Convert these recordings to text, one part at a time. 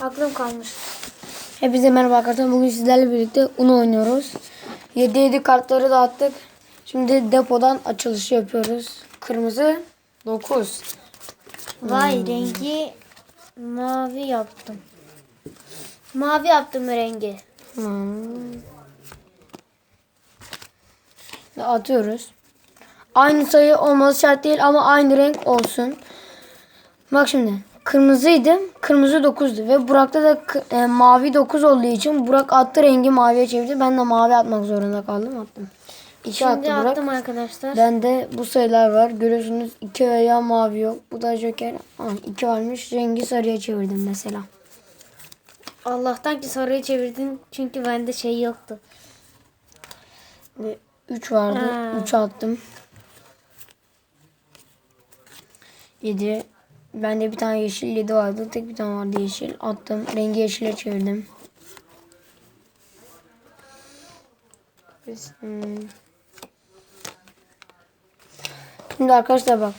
Aklım kalmış. Hepinize merhaba arkadaşlar. Bugün sizlerle birlikte Uno oynuyoruz. 7 7 kartları dağıttık. Şimdi depodan açılışı yapıyoruz. Kırmızı 9. Vay rengi mavi yaptım. Mavi yaptım rengi. Hmm. Atıyoruz. Aynı sayı olması şart değil ama aynı renk olsun. Bak şimdi. Kırmızıydı. Kırmızı 9'du. Ve Burak'ta da e, mavi 9 olduğu için Burak attı rengi maviye çevirdi. Ben de mavi atmak zorunda kaldım. Attım. 2 attı Şimdi Burak. attım arkadaşlar. Bende bu sayılar var. Görüyorsunuz 2 veya mavi yok. Bu da joker. 2 varmış. Rengi sarıya çevirdim mesela. Allah'tan ki sarıyı çevirdin çünkü bende şey yoktu. Ve 3 vardı. Ha. 3 attım. 7. Bende bir tane yeşil 7 vardı. Tek bir tane vardı yeşil. Attım. Rengi yeşile çevirdim. Hmm. Şimdi arkadaşlar bak.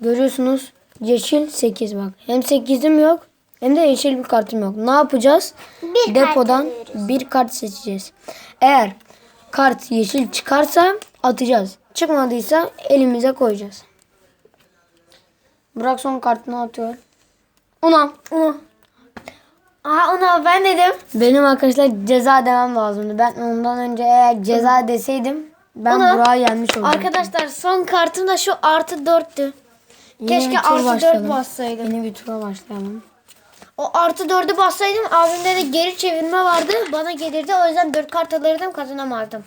Görüyorsunuz yeşil 8 bak. Hem 8'im yok hem de yeşil bir kartım yok. Ne yapacağız? Bir kart Depodan alıyoruz. bir kart seçeceğiz. Eğer kart yeşil çıkarsa atacağız. Çıkmadıysa elimize koyacağız. Burak son kartını atıyor. Ona. Uh. Aha ona ben dedim. Benim arkadaşlar ceza demem lazımdı. Ben ondan önce eğer ceza deseydim ben Ona. Burak'ı yenmiş olacaktım. Arkadaşlar son kartım da şu artı dörttü. Yeni Keşke bir tur artı dört başlayalım. bassaydım. Yeni bir tura başlayalım. O artı dördü bassaydım abimde de geri çevirme vardı. Bana gelirdi. O yüzden dört kart alırdım kazanamazdım.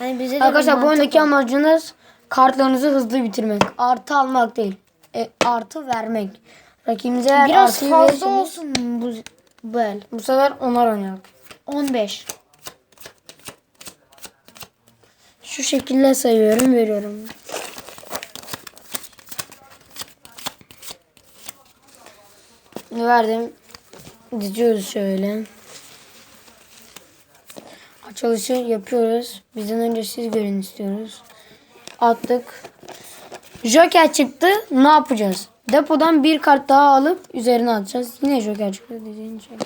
Yani bize de Arkadaşlar bu oyundaki amacınız kartlarınızı hızlı bitirmek. Artı almak değil. E, artı vermek. Rakibimize Biraz fazla verirseniz olsun bu, bu el. bu sefer onlar oynar. 15. Şu şekilde sayıyorum veriyorum. Verdim. Diziyoruz şöyle. Açılışı yapıyoruz. Bizden önce siz görün istiyoruz. Attık. Joker çıktı. Ne yapacağız? Depodan bir kart daha alıp üzerine atacağız. Yine Joker çıktı dediğin şey.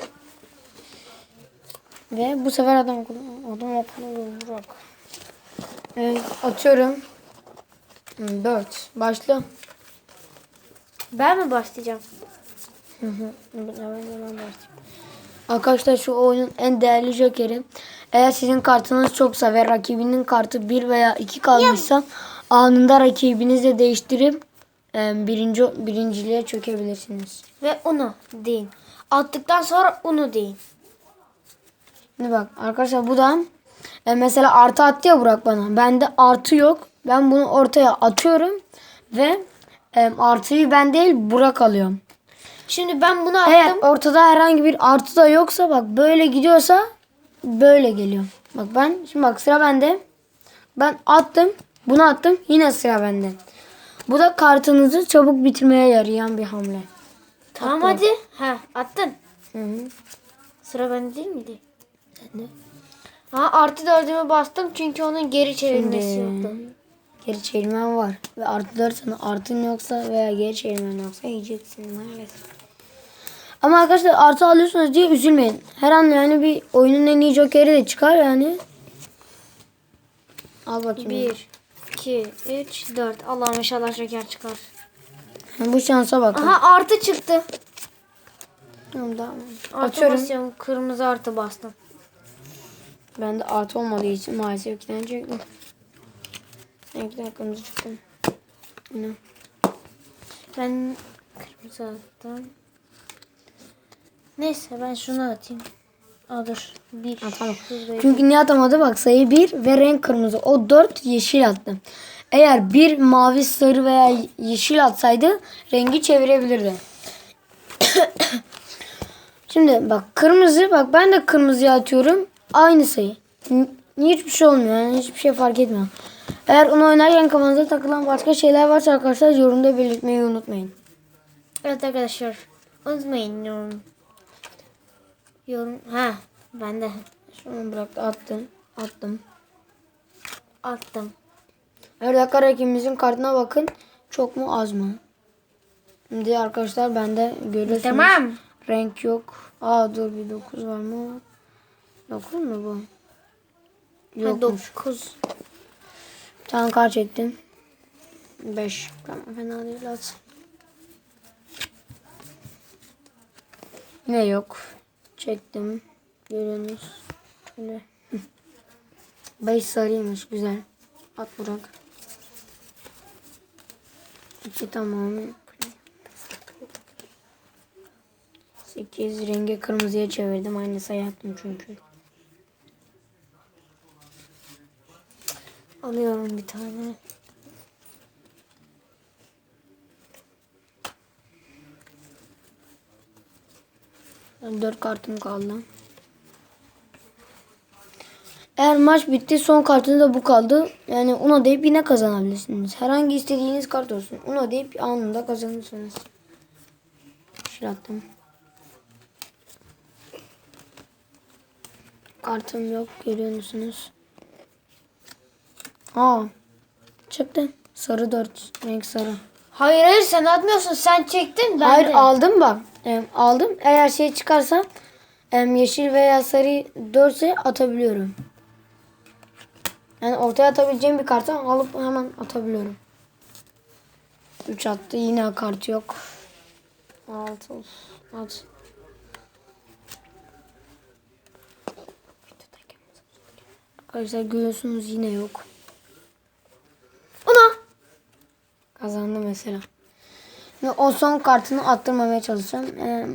Ve bu sefer adam adam akıllı Burak. Evet, atıyorum. 4. Başla. Ben mi başlayacağım? Hı hı. Ben. Arkadaşlar şu oyunun en değerli jokeri. Eğer sizin kartınız çoksa ve rakibinin kartı 1 veya 2 kalmışsa anında rakibinizle değiştirip e, birinci birinciliğe çökebilirsiniz. Ve unu deyin. Attıktan sonra unu deyin. Şimdi bak arkadaşlar bu da e, mesela artı attı ya Burak bana. Bende artı yok. Ben bunu ortaya atıyorum ve e, artıyı ben değil Burak alıyorum. Şimdi ben bunu Eğer attım. ortada herhangi bir artı da yoksa bak böyle gidiyorsa böyle geliyor. Bak ben şimdi bak sıra bende. Ben attım. Bunu attım. Yine sıra bende. Bu da kartınızı çabuk bitirmeye yarayan bir hamle. Tamam hadi. Ha attın. Hı hı. Sıra bende değil miydi? Sende. Ha artı dördümü bastım çünkü onun geri çevirmesi Şimdi- yoktu. Geri çevirmen var. Ve artı 4 sana artın yoksa veya geri çevirmen yoksa yiyeceksin maalesef. Ama arkadaşlar artı alıyorsunuz diye üzülmeyin. Her an yani bir oyunun en iyi jokeri de çıkar yani. Al bakayım. 1, 2, 3, 4. Allah'ım inşallah şeker çıkar. Bu şansa bak. Aha artı çıktı. Tamam, tamam. Artı Atıyorum. basıyorum. Kırmızı artı bastım. Ben de artı olmadığı için maalesef iki tane çektim. İki tane kırmızı çıktım. Yine. Ben kırmızı attım. Neyse ben şunu atayım. Aa dur. Bir. Ha, tamam. Çünkü niye atamadı bak sayı 1 ve renk kırmızı. O 4 yeşil attı. Eğer bir mavi, sarı veya yeşil atsaydı rengi çevirebilirdi. Şimdi bak kırmızı bak ben de kırmızıya atıyorum. Aynı sayı. Hiçbir şey olmuyor yani hiçbir şey fark etmiyor. Eğer onu oynarken kafanıza takılan başka şeyler varsa arkadaşlar yorumda belirtmeyi unutmayın. Evet arkadaşlar. Unutmayın yorum. Yorum. Ha ben de Şunu bıraktı attım. Attım. attım. Her dakika rakibimizin kartına bakın. Çok mu az mı? Şimdi arkadaşlar bende görüyorsunuz. Tamam. Renk yok. Aa dur bir 9 var mı? 9 mu bu? Yokmuş. 9. Bir tane kart çektim. 5. Tamam fena değil at. Ne yok. Çektim. Görüyorsunuz. Şöyle. 5 sarıymış güzel. At Burak. 2 tamam. 8 rengi kırmızıya çevirdim. Aynı sayı attım çünkü. Alıyorum bir tane. Yani 4 kartım kaldı. Eğer maç bitti son kartınız da bu kaldı. Yani Uno deyip yine kazanabilirsiniz. Herhangi istediğiniz kart olsun. Uno deyip anında kazanırsınız. Şöyle attım. Kartım yok görüyor musunuz? Aa çıktı. Sarı 4. Renk sarı. Hayır hayır sen atmıyorsun. Sen çektin. Ben Hayır de. aldım bak. Aldım. Eğer şey çıkarsa yeşil veya sarı dörtse atabiliyorum. Yani ortaya atabileceğim bir kartı alıp hemen atabiliyorum. 3 attı. Yine kart yok. 6 olsun. At. Arkadaşlar görüyorsunuz yine yok. Uno. Kazandı mesela. O son kartını attırmamaya çalışacağım. Ee,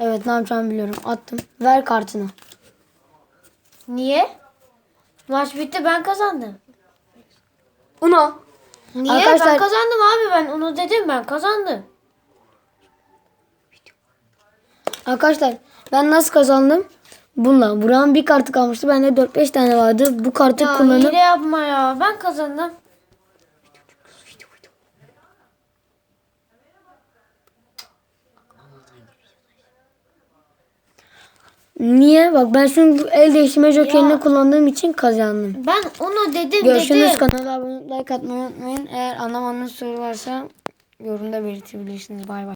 evet ne yapacağımı biliyorum. Attım. Ver kartını. Niye? Maç bitti ben kazandım. Uno. Niye? Arkadaşlar- Ben kazandım abi ben onu dedim ben kazandım. Arkadaşlar ben nasıl kazandım? Bununla. Buranın bir kartı kalmıştı. Bende 4-5 tane vardı. Bu kartı Ya kullanıp hile yapma ya ben kazandım. Niye? Bak ben şimdi el değiştirme jokerini Ya. kullandığım için kazandım. Ben onu dedim Görüşürüz. dedim. Kanala abone like atmayı unutmayın. Eğer anlamadığınız soru varsa yorumda belirtebilirsiniz. Bay bay.